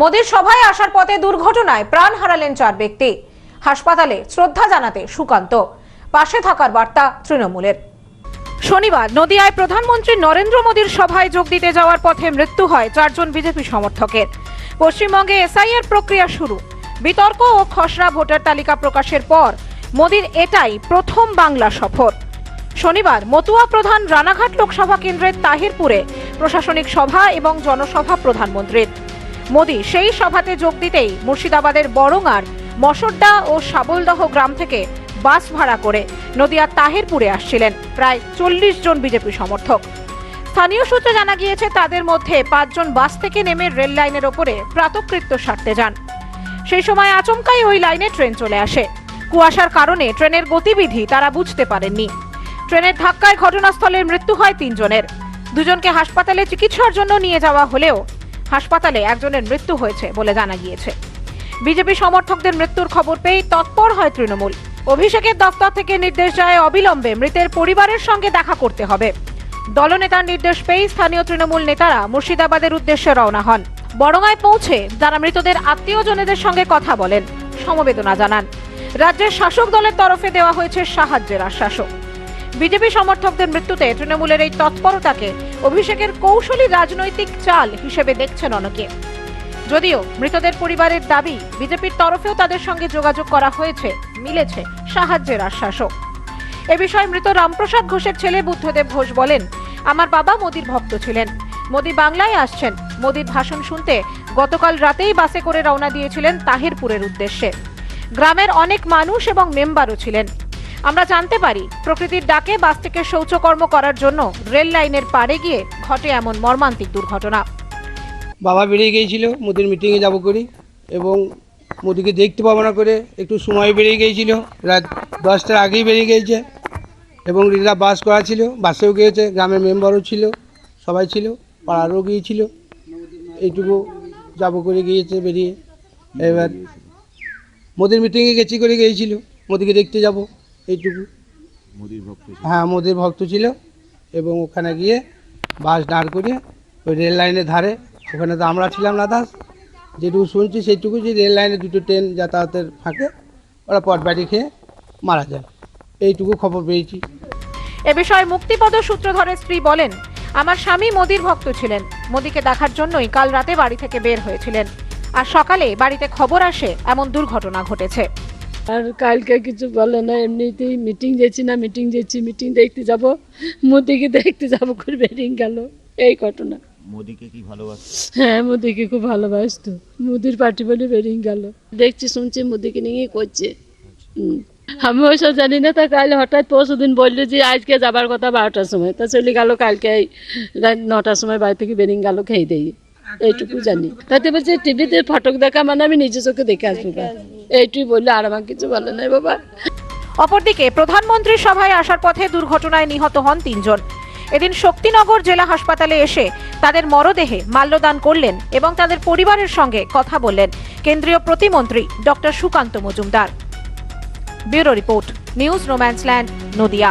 মোদীর সভায় আসার পথে দুর্ঘটনায় প্রাণ হারালেন চার ব্যক্তি। হাসপাতালে শ্রদ্ধা জানাতে সুকান্ত। পাশে থাকার বার্তা তৃণমূলের। শনিবার নদিয়ায় প্রধানমন্ত্রী নরেন্দ্র মোদীর সভায় যোগ দিতে যাওয়ার পথে মৃত্যু হয় চারজন বিজেপি সমর্থকের। পশ্চিমবঙ্গে এসআইআর প্রক্রিয়া শুরু। বিতর্ক ও খসড়া ভোটার তালিকা প্রকাশের পর মোদীর এটাই প্রথম বাংলা সফর। শনিবার মতুয়া প্রধান রানাঘাট লোকসভা কেন্দ্রের তাহিরপুরে প্রশাসনিক সভা এবং জনসভা প্রধানমন্ত্রীর। মোদী সেই সভাতে যোগ দিতেই মুর্শিদাবাদের বড়ঙ্গার মসড্ডা ও সাবলদহ গ্রাম থেকে বাস ভাড়া করে নদিয়ার তাহিরপুরে আসছিলেন প্রায় চল্লিশ জন বিজেপি সমর্থক। স্থানীয় সূত্রে জানা গিয়েছে, তাদের মধ্যে পাঁচজন বাস থেকে নেমে রেল লাইনের ওপরে প্রাতকৃত্য সারতে যান। সেই সময় আচমকাই ওই লাইনে ট্রেন চলে আসে। কুয়াশার কারণে ট্রেনের গতিবিধি তারা বুঝতে পারেননি। ট্রেনের ধাক্কায় ঘটনাস্থলে মৃত্যু হয় তিনজনের। দুজনকে হাসপাতালে চিকিৎসার জন্য নিয়ে যাওয়া হলেও হাসপাতালে একজনের মৃত্যু হয়েছে বলে জানা গিয়েছে। বিজেপি সমর্থকদের মৃত্যুর খবর পেয়ে তৎপর হয় তৃণমূল। অভিষেকের দপ্তর থেকে নির্দেশ যায়, অবিলম্বে মৃতের পরিবারের সঙ্গে দেখা করতে হবে। দলনেতার নির্দেশ পেয়ে স্থানীয় তৃণমূল নেতারা মুর্শিদাবাদের উদ্দেশ্যে রওনা হন। বড়ঙ্গায় পৌঁছে যারা মৃতদের আত্মীয়জনেদের সঙ্গে কথা বলেন, সমবেদনা জানান। রাজ্যের শাসক দলের তরফে দেওয়া হয়েছে সাহায্যের আশ্বাসও। বিজেপি সমর্থকদের মৃত্যুতে তৃণমূলের এই তৎপরতাকে অভিষেকের কৌশলী রাজনৈতিক চাল হিসেবে দেখছেন অনেকে যদিও মৃতদের পরিবারের দাবি, বিজেপির তরফেও তাদের সঙ্গে যোগাযোগ করা হয়েছে, মিলেছে সাহায্যের আশ্বাসও। এ বিষয়ে মৃত রামপ্রসাদ ঘোষের ছেলে বুদ্ধদেব ঘোষ বলেন, আমার বাবা মোদির ভক্ত ছিলেন। মোদি বাংলায় আসছেন। মোদির ভাষণ শুনতে গতকাল রাতেই বাসে করে রওনা দিয়েছিলেন তাহিরপুরের উদ্দেশ্যে। গ্রামের অনেক মানুষ এবং মেম্বারও ছিলেন। আমরা জানতে পারি, প্রকৃতির ডাকে বাস থেকে শৌচকর্ম করার জন্য রেল লাইনের পাড়ে গিয়ে ঘটে এমন মর্মান্তিক দুর্ঘটনা। বাবা বেরিয়ে গিয়েছিল, মোদির মিটিংয়ে যাব করি এবং মোদিকে দেখতে পাবো না করে একটু সময় বেরিয়ে গিয়েছিল। রাত দশটার আগেই বেরিয়ে গিয়েছে এবং রিজার্ভ বাস করা ছিল, বাসেও গিয়েছে, গ্রামের মেম্বারও ছিল, সবাই ছিল, পাড়ারও গিয়েছিল। এইটুকু যাব করে গিয়েছে বেরিয়ে। এবার মোদির মিটিংয়ে গেছি করে গিয়েছিল, মোদিকে দেখতে যাব। এইটুকু। হ্যাঁ মোদির ভক্ত ছিল এবং ওখানে গিয়ে বাস দাঁড় করিয়ে ওই রেল লাইনের ধারে ওখানে তো আমরা ছিলাম না দাস যেটুকু শুনছি সেইটুকু যে রেল লাইনে দুটো ট্রেন যাতায়াতের ফাঁকে ওরা পটবাটি খেয়ে মারা যায়। এইটুকু খবর পেয়েছি। এ বিষয়ে মুক্তিপদ সূত্রধরের স্ত্রী বলেন আমার স্বামী মোদির ভক্ত ছিলেন। মোদিকে দেখার জন্যই কাল রাতে বাড়ি থেকে বের হয়েছিলেন। আর সকালে বাড়িতে খবর আসে এমন দুর্ঘটনা ঘটেছে। আর কালকে কিছু বলে না এমনিতেই মিটিং যেছি না মিটিং যেছি মিটিং দেখতে যাব। মোদিকে দেখতে যাব করে বেরিং গেল। এই ঘটনা। মোদিকে কি ভালোবাসে? হ্যাঁ মোদিকে খুব ভালোবাসতো। মোদির পার্টি বলে বেরিং গেল। দেখছি শুনছি মোদিকে নিয়ে করছে। আমি ওইসব জানি না তা কাল হঠাৎ পরশু দিন বলল যে আজকে যাবার কথা বারোটার সময়। তা চলে গেল কালকে এই রাত নটার সময় বাড়ি থেকে বেরিং গেল খেয়ে দেই এইটুকু জানি। তাতে বলছে, টিভিতে ফটক দেখা মানে আমি নিজে চোখে দেখে আসব এইটুই বললে, আর আমার কিছু বলে নাই বাবা। অপরদিকে প্রধানমন্ত্রীর সভায় আসার পথে দুর্ঘটনায় নিহত হন তিনজন। এদিন শক্তিনগর জেলা হাসপাতালে এসে তাদের মরদেহে মাল্যদান করলেন এবং তাদের পরিবারের সঙ্গে কথা বললেন কেন্দ্রীয় প্রতিমন্ত্রী doctor Sukanta Majumdar. Bureau report, news রোম্যান্সল্যান্ড, Nadia.